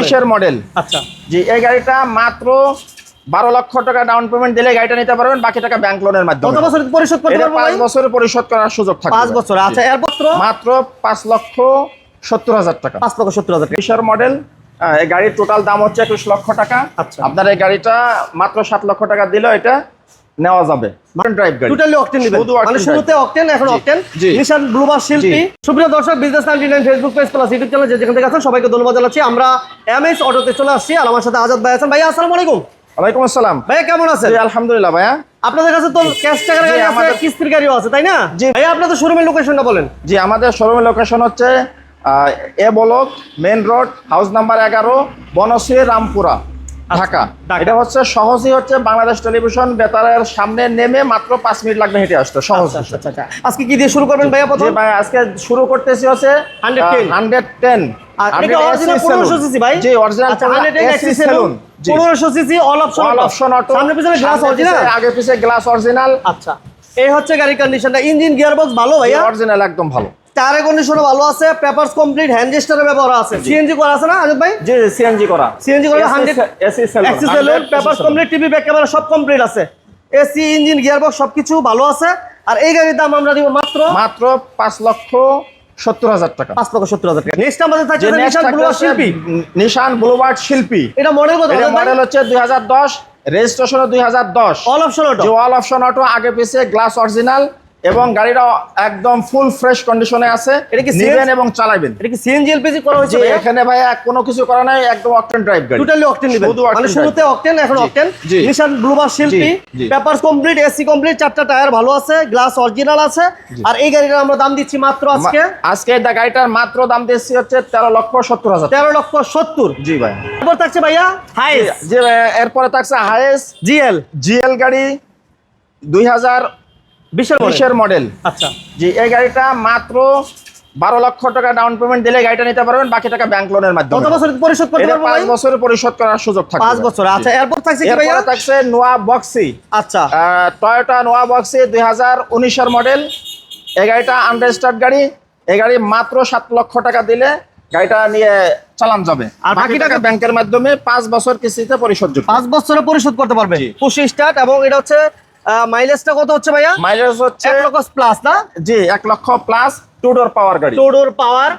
বিশের মডেল আচ্ছা। জি এই গাড়িটা মাত্র বারো লক্ষ টাকা ডাউন পেমেন্ট দিলে গাড়িটা নিতে পারবেন বাকি টাকা ব্যাংক লোনের কত মাধ্যমে। বছর পরিশোধ করতে এটা পারব পাঁচ বছরে পরিশোধ করার সুযোগ থাকবে। পাঁচ বছর আচ্ছা এরপত্র মাত্র পাঁচ লক্ষ সত্তর হাজার টাকা। পাঁচ লক্ষ সত্তর হাজার টাকা। মডেল এই গাড়ির টোটাল দাম হচ্ছে একুশ লক্ষ টাকা। আচ্ছা। আপনার এই গাড়িটা মাত্র সাত লক্ষ টাকা দিলে এটা। নেওয়া যাবে। ড্রাইভ গাড়ি। টোটালি অকটেন নেবেন। মানে শুরুতে অকটেন এখন অকটেন নিশান ব্লুবার শিল্পী। সুপ্রিয় দর্শক business ninety nine Facebook page plus YouTube channel যেখান থেকে আছেন সবাইকে ধন্যবাদ জানাচ্ছি। আমরা এমএস অটোতে চলে আসছি আর আমার সাথে আজাদ ভাই আছেন। ভাইয়া আসসালামু আলাইকুম। ওয়ালাইকুম আসসালাম। ভাইয়া কেমন আছেন? আলহামদুলিল্লাহ ভাইয়া। আপনাদের কাছে তো ক্যাশ টাকার গাড়ি আছে কিস্তির গাড়িও আছে তাই না? জি। ভাইয়া আপনাদের শোরুমের লোকেশনটা বলেন। জি আমাদের শোরুমের লোকেশন হচ্ছে A block main road house number এগারো বনশ্রী রামপুরা। ঢাকা। ঢাকা। এটা হচ্ছে সহজই হচ্ছে বাংলাদেশ টেলিভিশন বেতারের সামনে নেমে মাত্র পাঁচ মিনিট লাগবে হেঁটে আসতে সহজ আচ্ছা আচ্ছা আচ্ছা। আজকে কি দিয়ে শুরু করবেন ভাইয়া প্রথম? ভাই আজকে শুরু করতেছি হচ্ছে হান্ড্রেড টেন। আর এটা অরিজিনাল 1500 সিসি ভাই? অরিজিনাল আচ্ছা 100 Axio saloon 1500 CC all option all option auto সামনে পিছনে গ্লাস অরিজিনাল আগে পিছে গ্লাস অরিজিনাল আচ্ছা। এই হচ্ছে গাড়ির কন্ডিশনটা ইঞ্জিন গিয়ার গিয়ারবক্স ভালো ভাইয়া? অরিজিনাল একদম ভালো। টায়ারের কন্ডিশনও ভালো আছে পেপারস কমপ্লিট হ্যান্ড রেজিস্টারের ব্যবহার আছে। সিএনজি করা আছে না আজাদ ভাই? জি সিএনজি করা। সিএনজি করা 100 AC saloon papers complete TV back camera সব কমপ্লিট আছে। এসি ইঞ্জিন গিয়ারবক্স সবকিছু ভালো আছে। আর এই গাড়ির দাম আমরা দিব মাত্র মাত্র পাঁচ লক্ষ সত্তর হাজার টাকা। পাঁচ লক্ষ সত্তর হাজার টাকা। নেক্সট আমাদের থাকছে নিশান শিল্পী। নিশান ব্লুবার্ড শিল্পী। এটা মডেল কত মডেল হচ্ছে দুই হাজার দশ রেজিস্ট্রেশন দুই হাজার দশ। All option auto all option auto আগে পিছে গ্লাস অরিজিনাল এবং গাড়িটা একদম ফুল ফ্রেশ কন্ডিশনে আছে। এটা কি নেবেন এবং চালাবেন। এটা কি সিএনজি এলপিজি করা হয়েছে এখানে ভাই কোনো কিছু করা নাই একদম অকটেন ড্রাইভ গাড়ি। টোটালি অকটেন নেবেন। মানে শুরুতে অকটেন এখন জি, অকটেন জি। নিশান ব্লুবার শিল্পী জি। পেপারস কমপ্লিট এসি কমপ্লিট চারটা টায়ার ভালো আছে গ্লাস অরিজিনাল আছে। আর এই গাড়িটা আমরা দাম দিচ্ছি মাত্র আজকে আজকে এই গাড়িটার মাত্র দাম দিচ্ছি হচ্ছে তেরো লক্ষ সত্তর হাজার। তেরো লক্ষ সত্তর। জি ভাই তারপর থাকছে ভাইয়া হাইস যে এরপরে থাকছে হাইয়েস্ট জিএল জিএল গাড়ি দুই হাজার বিশের মডেল আচ্ছা। জি এই গাড়িটা মাত্র বারো লক্ষ টাকা ডাউন পেমেন্ট দিলে গাড়িটা নিতে পারবেন বাকি টাকা ব্যাংক লোনের কত মাধ্যমে। বছর পরিশোধ করতে পারব পাঁচ বছরে পরিশোধ করার সুযোগ থাকবে। পাঁচ বছর। আচ্ছা এরপর থাকছে কি ভাইয়া? থাকছে নোয়া বক্সি আচ্ছা। টয়োটা নোয়া বক্সি দুই হাজার উনিশের মডেল এই গাড়িটা আনরেজিস্টার্ড গাড়ি। এই গাড়ি মাত্র সাত লক্ষ টাকা দিলে গাড়িটা নিয়ে চালান যাবে। আর বাকি টাকা ব্যাংকের মাধ্যমে পাঁচ বছর কিস্তিতে পরিশোধ পাঁচ বছরে পরিশোধ করতে পারবে। পুশি স্টার্ট এবং এটা হচ্ছে মাইলেজটা কত হচ্ছে ভাইয়া? মাইলেজ হচ্ছে এক লক্ষ প্লাস না? জি এক লক্ষ প্লাস টু ডোর পাওয়ার গাড়ি। টোডোর পাওয়ার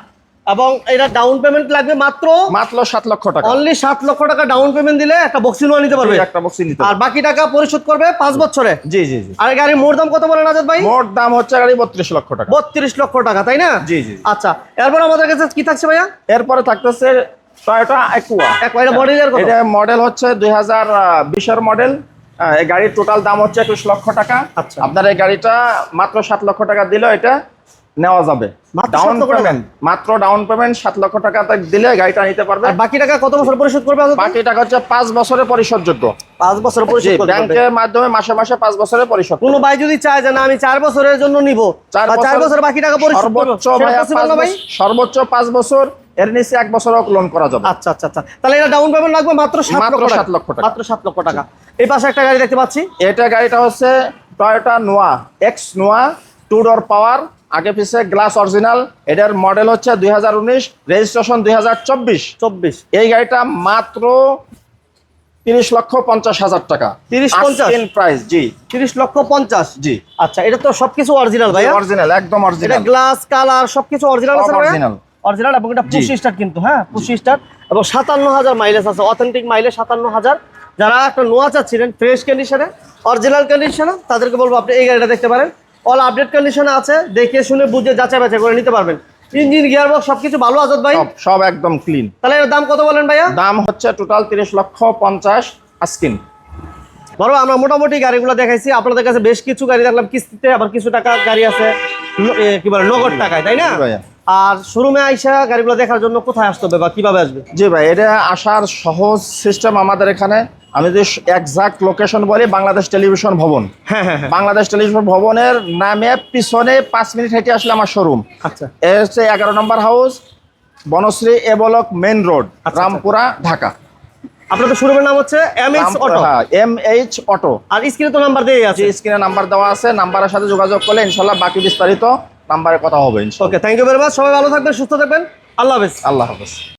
এবং এটা ডাউন পেমেন্ট লাগবে মাত্র মাত্র সাত লক্ষ টাকা। অনলি সাত লক্ষ টাকা ডাউন পেমেন্ট দিলে একটা বক্সি লোয়া নিতে পারবে। একটা বক্সি নিতে আর বাকি টাকা পরিশোধ করবে পাঁচ বছরে। জি জি জি। আর গাড়ির মোট দাম কত বলেন আজাদ ভাই? মোট দাম হচ্ছে গাড়ি বত্রিশ লক্ষ টাকা। বত্রিশ লক্ষ টাকা তাই না? জি, জি। আচ্ছা এরপর আমাদের কাছে কি থাকছে ভাইয়া? এরপরে থাকতেছে টয়োটা এক এটা মডেলের এটা মডেল হচ্ছে দুই হাজার বিশের মডেল গাড়ির টোটাল দাম হচ্ছে একুশ লক্ষ টাকা। আচ্ছা। আপনার এই গাড়িটা মাত্র সাত লক্ষ টাকা দিলে এটা নেওয়া যাবে। ডাউন 7 লক্ষ টাকা? পেমেন্ট মাত্র ডাউন পেমেন্ট সাত লক্ষ টাকা দিলে গাড়িটা নিতে পারবে। বাকি টাকা কত বছর পরিশোধ করবে বাকি টাকা হচ্ছে পাঁচ বছরে পরিশোধযোগ্য। পাঁচ বছর পরিশোধ ব্যাংকের মাধ্যমে মাসে মাসে পাঁচ বছরে পরিশোধ কোনো ভাই যদি চায় যে না আমি চার বছরের জন্য নিব চার বছর- বাকি টাকা পরিশোধ সর্বোচ্চ সর্বোচ্চ পাঁচ বছর এর নিচে এক বছর লোন করা যাবে। আচ্ছা আচ্ছা আচ্ছা। তাহলে এটা ডাউন পেমেন্ট লাগবে মাত্র সাত মাত্র লক্ষ সাত লক্ষ টাকা। মাত্র সাত লক্ষ টাকা। এই পাশে একটা গাড়ি দেখতে পাচ্ছি। এটা গাড়িটা হচ্ছে Toyota Noah X Noah two door power আগে পিছে গ্লাস অরিজিনাল এটার মডেল হচ্ছে দুই হাজার উনিশ রেজিস্ট্রেশন দুই চব্বিশ। চব্বিশ। এই গাড়িটা মাত্র তিরিশ লক্ষ পঞ্চাশ হাজার টাকা। 30 পঞ্চাশ? প্রাইস জি। তিরিশ লক্ষ পঞ্চাশ? জি। আচ্ছা এটা তো সবকিছু অরিজিনাল ভাই অরিজিনাল একদম অরিজিনাল গ্লাস কালার সবকিছু অরিজিনাল আছে অরিজিনাল অরিজিনাল এবং এটা। পুশি স্টার কিন্তু হ্যাঁ? পুশি স্টার এবং সাতান্ন হাজার মাইলেজ আছে অথেন্টিক মাইলেজ সাতান্ন হাজার যারা একটা নোয়া চাচ্ছিলেন ফ্রেশ কন্ডিশনে অরিজিনাল কন্ডিশনে তাদেরকে বলব আপনি এই গাড়িটা দেখতে পারেন। অল আপডেট কন্ডিশনে আছে দেখে শুনে বুঝে যাচাই বাছাই করে নিতে পারবেন। ইঞ্জিন গিয়ারবক্স সবকিছু ভালো আজাদ ভাই? সব একদম ক্লিন তাহলে এর দাম কত বলেন ভাইয়া? দাম হচ্ছে টোটাল তিরিশ লক্ষ পঞ্চাশ আস্কিন। বড় আমরা মোটামুটি গাড়িগুলো দেখাইছি। আপনাদের কাছে বেশ কিছু গাড়ি দেখলাম কিস্তিতে আবার কিছু টাকা গাড়ি আছে কি বলে নগদ টাকায় তাই না? ভাইয়া। আর শোরুমে আইসা গাড়িগুলো দেখার জন্য কোথায় আসতে হবে বা কীভাবে আসবে? জি ভাই এটা আসার সহজ সিস্টেম আমাদের এখানে। আমি যদি একজাক্ট লোকেশন বলি বাংলাদেশ টেলিভিশন ভবন। হ্যাঁ হ্যাঁ হ্যাঁ। বাংলাদেশ টেলিভিশন ভবনের নামে পিছনে পাঁচ মিনিট হেঁটে আসলে আমার শোরুম আচ্ছা। এ হচ্ছে এগারো নম্বর house Banasree A A block main road Rampura Dhaka. আপনাদের শোরুমের নাম হচ্ছে M X auto M H auto আর স্ক্রিনে তো নাম্বার দিয়ে যে আছে স্ক্রিনে নাম্বার দেওয়া আছে নাম্বারের সাথে যোগাযোগ করলে ইনশাল্লাহ বাকি বিস্তারিত নাম্বারে কথা হবে okay thank you very much সবাই ভালো থাকবেন সুস্থ থাকবেন। আল্লাহ হাফেজ। আল্লাহ হাফেজ।